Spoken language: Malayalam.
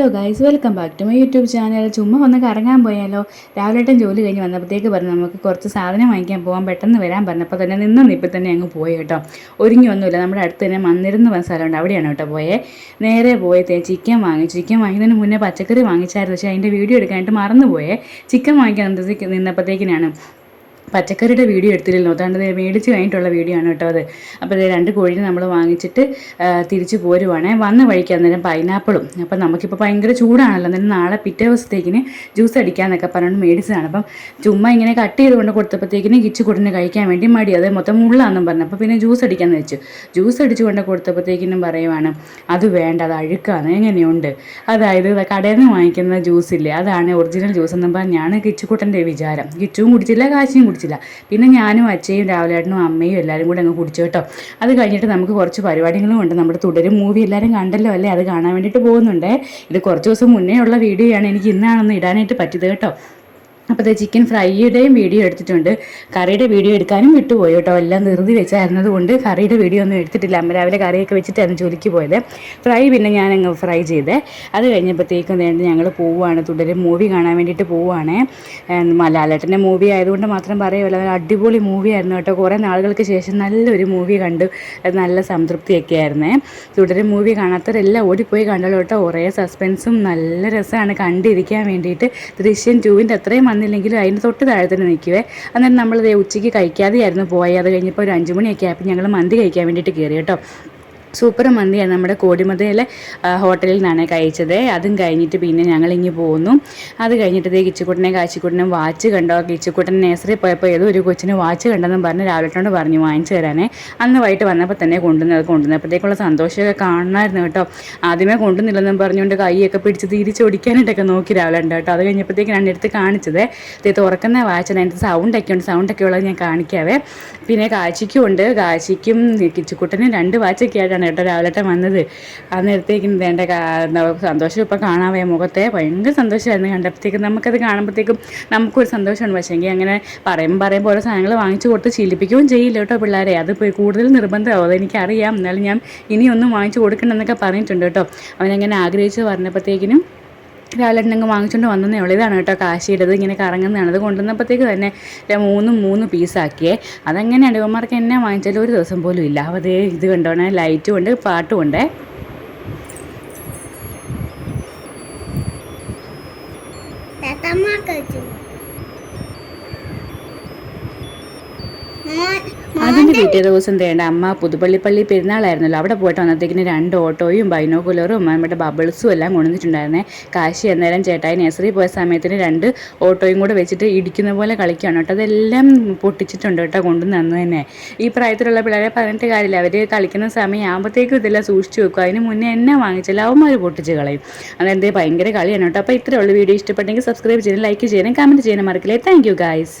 Hello guys welcome back to my YouTube channel ചുമ്മാ ഒന്ന് കറങ്ങാൻ പോയാലോ? രാവിലെ ജോലി കഴിഞ്ഞ് വന്നപ്പോഴത്തേക്ക് പറഞ്ഞു നമുക്ക് കുറച്ച് സാധനം വാങ്ങിക്കാൻ പോകാൻ പെട്ടെന്ന് വരാൻ പറഞ്ഞപ്പോൾ തന്നെ നിന്നും ഇപ്പം തന്നെ അങ്ങ് പോയി കേട്ടോ. ഒരുങ്ങി ഒന്നുമില്ല നമ്മുടെ അടുത്ത് തന്നെ മന്നിരുന്ന് വന്ന സ്ഥലമുണ്ട്. അവിടെയാണ് കേട്ടോ പോയേ. നേരെ പോയത് ചിക്കൻ വാങ്ങി. ചിക്കൻ വാങ്ങിയതിന് മുന്നേ പച്ചക്കറി വാങ്ങിച്ചായിരുന്നു. പക്ഷേ അതിന്റെ വീഡിയോ എടുക്കാനായിട്ട് മറന്നു പോയേ ചിക്കൻ വാങ്ങിക്കാൻ നിന്നപ്പോഴത്തേക്കിനാണ് പച്ചക്കറിയുടെ വീഡിയോ എടുത്തില്ലല്ലോ. അതാണ്ട് ദേ മേടിച്ച് കഴിഞ്ഞിട്ടുള്ള വീഡിയോ ആണ് കേട്ടോ അത്. അപ്പോൾ ഇത് രണ്ട് കോഴിനെ നമ്മൾ വാങ്ങിച്ചിട്ട് തിരിച്ചു പോരുവാണേ. വന്ന് വഴിക്ക് അന്നേരം പൈനാപ്പിളും അപ്പം നമുക്കിപ്പോൾ ഭയങ്കര ചൂടാണല്ലോ. അന്നേരം നാളെ പിറ്റേ ദിവസത്തേക്കിന് ജ്യൂസ് അടിക്കാമെന്നൊക്കെ പറഞ്ഞുകൊണ്ട് മേടിച്ചതാണ്. അപ്പം ചുമ്മാ ഇങ്ങനെ കട്ട് ചെയ്ത് കൊണ്ട് കൊടുത്തപ്പോഴത്തേക്കിന് കിച്ചു കുടിന് കഴിക്കാൻ വേണ്ടി മടി. അത് മൊത്തം മുള്ളാന്നും പറഞ്ഞു. അപ്പോൾ പിന്നെ ജ്യൂസ് അടിക്കാമെന്ന് വെച്ചു. ജ്യൂസ് അടിച്ചുകൊണ്ട് കൊടുത്തപ്പോഴത്തേക്കിനും പറയുവാണ് അത് വേണ്ട അത് അഴുക്കാണ് എങ്ങനെയുണ്ട്? അതായത് കടയിൽ നിന്ന് വാങ്ങിക്കുന്ന ജ്യൂസ് ഇല്ലേ? അതാണ് ഒറിജിനൽ ജ്യൂസ് എന്നും പറഞ്ഞാണ് കിച്ചുക്കുട്ടന്റെ വിചാരം. കിച്ചും കുടിച്ചില്ല കാശിയും കുടിച്ചില്ല. പിന്നെ ഞാനും അച്ഛയും രാവിലേട്ടനും അമ്മയും എല്ലാവരും കൂടെ അങ്ങ് കുടിച്ചു കേട്ടോ. അത് കഴിഞ്ഞിട്ട് നമുക്ക് കുറച്ച് പരിപാടികളും ഉണ്ട്. നമ്മുടെ തുടരും മൂവി എല്ലാവരും കണ്ടല്ലോ അല്ലേ? അത് കാണാൻ വേണ്ടിയിട്ട് പോകുന്നുണ്ട്. ഇത് കുറച്ച് ദിവസം മുന്നേ ഉള്ള വീഡിയോയാണ്. എനിക്ക് ഇന്നാണെന്ന് ഇടാനായിട്ട് പറ്റിയത് കേട്ടോ. അപ്പോൾ അത് ചിക്കൻ ഫ്രൈയുടെയും വീഡിയോ എടുത്തിട്ടുണ്ട്. കറിയുടെ വീഡിയോ എടുക്കാനും വിട്ടുപോയി കേട്ടോ. എല്ലാം നിർത്തി വെച്ചായിരുന്നത് കൊണ്ട് കറിയുടെ വീഡിയോ ഒന്നും എടുത്തിട്ടില്ല. അമ്മ രാവിലെ കറിയൊക്കെ വെച്ചിട്ടായിരുന്നു ജോലിക്ക് പോയത്. ഫ്രൈ പിന്നെ ഞാൻ അങ്ങ് ഫ്രൈ ചെയ്തേ. അത് കഴിഞ്ഞപ്പോഴത്തേക്കും വേണ്ടി ഞങ്ങൾ പോവുകയാണ് തുടരും മൂവി കാണാൻ വേണ്ടിയിട്ട് പോവുകയാണ് മലയാളത്തിന്റെ മൂവി ആയതുകൊണ്ട് മാത്രം പറയുമല്ലോ നല്ല അടിപൊളി മൂവിയായിരുന്നു കേട്ടോ. കുറേ നാളുകൾക്ക് ശേഷം നല്ലൊരു മൂവി കണ്ടു. നല്ല സംതൃപ്തിയൊക്കെ ആയിരുന്നേ. തുടരും മൂവി കാണാത്തവരെല്ലാം ഓടിപ്പോയി കണ്ടല്ലോ കേട്ടോ. കുറേ സസ്പെൻസും നല്ല രസമാണ് കണ്ടിരിക്കാൻ വേണ്ടിയിട്ട്. ദൃശ്യം ടൂവിന്റെ അത്രയും വന്നില്ലെങ്കിലും അതിന്റെ തൊട്ട് താഴെ തന്നെ നിൽക്കുവേ. അന്നേരം നമ്മൾ ദേ ഉച്ചയ്ക്ക് കഴിക്കാതെയായിരുന്നു പോയത് അത് കഴിഞ്ഞപ്പോൾ ഒരു അഞ്ച് മണിയൊക്കെ ആയപ്പോൾ ഞങ്ങൾ മന്തി കഴിക്കാൻ വേണ്ടിയിട്ട് കയറി കേട്ടോ. സൂപ്പർ മന്തിയാണ് നമ്മുടെ കോടിമതയിലെ ഹോട്ടലിൽ നിന്നാണ് കഴിച്ചത്. അതും കഴിഞ്ഞിട്ട് പിന്നെ ഞങ്ങൾ ഇങ്ങ് പോന്നു. അത് കഴിഞ്ഞിട്ട് ദേ കിച്ചുക്കുട്ടനെ കാച്ചിക്കുട്ടനും വാച്ച് കണ്ടോ? കിച്ചുക്കുട്ടൻ നേഴ്സറി പോയപ്പോൾ ഏതോ ഒരു കൊച്ചിന് വാച്ച് കണ്ടെന്നും പറഞ്ഞ് രാവിലെട്ടോണ്ട് പറഞ്ഞു വാങ്ങിച്ചു തരാനേ. അന്ന് വൈകിട്ട് വന്നപ്പോൾ തന്നെ കൊണ്ടുവന്നത് കൊണ്ടുവന്നപ്പോഴത്തേക്കുള്ള സന്തോഷമൊക്കെ കാണണമായിരുന്നു കേട്ടോ. ആദ്യമേ കൊണ്ടുവന്നില്ലെന്നും പറഞ്ഞുകൊണ്ട് കൈയൊക്കെ പിടിച്ച് തിരിച്ചൊടിക്കാനായിട്ടൊക്കെ നോക്കി രാവിലെ ഉണ്ട് കേട്ടോ. അത് കഴിഞ്ഞപ്പോഴത്തേക്കാണ് എടുത്ത് കാണിച്ചത്. ഇത് തുറക്കുന്ന വാച്ചിന് അതിന്റെ സൗണ്ടൊക്കെ ഉണ്ട്. സൗണ്ടൊക്കെ ഉള്ളത് ഞാൻ കാണിക്കാവേ. പിന്നെ കാച്ചിക്കും ഉണ്ട് കാച്ചിക്കും കിച്ചുക്കുട്ടനും രണ്ട് വാച്ചൊക്കെ ആയിട്ടാണ് കേട്ടോ രാവിലത്തെ വന്നത്. അന്നേരത്തേക്കും വേണ്ട സന്തോഷം ഇപ്പം കാണാവേ മുഖത്തെ. ഭയങ്കര സന്തോഷമായിരുന്നു കണ്ടപ്പോഴത്തേക്കും നമുക്കത് കാണുമ്പോഴത്തേക്കും നമുക്കൊരു സന്തോഷമാണ്. പക്ഷേ എങ്കിൽ അങ്ങനെ പറയുമ്പോൾ പറയുമ്പോൾ ഓരോ സാധനങ്ങൾ വാങ്ങിച്ചു കൊടുത്ത് ശീലിപ്പിക്കുകയും ചെയ്യില്ല കേട്ടോ പിള്ളേരെ. അത് പോയി കൂടുതൽ നിർബന്ധമാവും. അതെനിക്കറിയാം എന്നാലും ഞാൻ ഇനിയൊന്നും വാങ്ങിച്ചു കൊടുക്കണമെന്നൊക്കെ പറഞ്ഞിട്ടുണ്ട് കേട്ടോ. അവനങ്ങനെ ആഗ്രഹിച്ച് പറഞ്ഞപ്പോഴത്തേക്കിനും രാവിലെ അങ്ങ് വാങ്ങിച്ചുകൊണ്ട് വന്നതേ ഉള്ളൂ. ഇതാണ് കേട്ടോ കാശിയുടേത്. ഇങ്ങനെ കറങ്ങുന്നതാണ്. അത് കൊണ്ടുവന്നപ്പോഴത്തേക്ക് തന്നെ മൂന്നും മൂന്ന് പീസാക്കിയേ അതെങ്ങനെ അടിവന്മാർക്ക് എന്നെ വാങ്ങിച്ചാലും ഒരു ദിവസം പോലും ഇല്ല. അതേ ഇത് കണ്ടോണേ ലൈറ്റും ഉണ്ട് പാട്ടും ഉണ്ട്. തത്തമ്മ കഴിച്ചു അതിന്റെ പിറ്റേ ദിവസം തേണ്ട അമ്മ പുതുപ്പള്ളിപ്പള്ളി പെരുന്നാളായിരുന്നല്ലോ. അവിടെ പോയിട്ട് വന്നത്തേക്കിന് രണ്ട് ഓട്ടോയും ബൈനോക്കുലറും നമ്മുടെ ബബിൾസും എല്ലാം കൊണ്ടുവന്നിട്ടുണ്ടായിരുന്നേ. കാശി അന്നേരം ചേട്ടായി നഴ്സറി പോയ സമയത്തിന് രണ്ട് ഓട്ടോയും കൂടെ വെച്ചിട്ട് ഇടിക്കുന്ന പോലെ കളിക്കുകയാണ് കേട്ടോ. അതെല്ലാം പൊട്ടിച്ചിട്ടുണ്ട് കേട്ടോ കൊണ്ടുവന്ന് തന്നു ഈ പ്രായത്തിലുള്ള പിള്ളേരെ പറഞ്ഞിട്ട് കാര്യമില്ല. അവർ കളിക്കുന്ന സമയം ആകുമ്പോഴത്തേക്കും ഇതെല്ലാം സൂക്ഷിച്ചു വെക്കും. അതിന് മുന്നേ എന്നെ വാങ്ങിച്ചാൽ അവന്മാർ പൊട്ടിച്ച് കളയും. അതെന്തേ ഭയങ്കര കളിയാണ് കേട്ടോ. അപ്പോൾ ഇത്രയുള്ള വീഡിയോ ഇഷ്ടപ്പെട്ടെങ്കിൽ സബ്സ്ക്രൈബ് ചെയ്യണം ലൈക്ക് ചെയ്യണം കമന്റ് ചെയ്യണം മറക്കില്ലേ. Thank you guys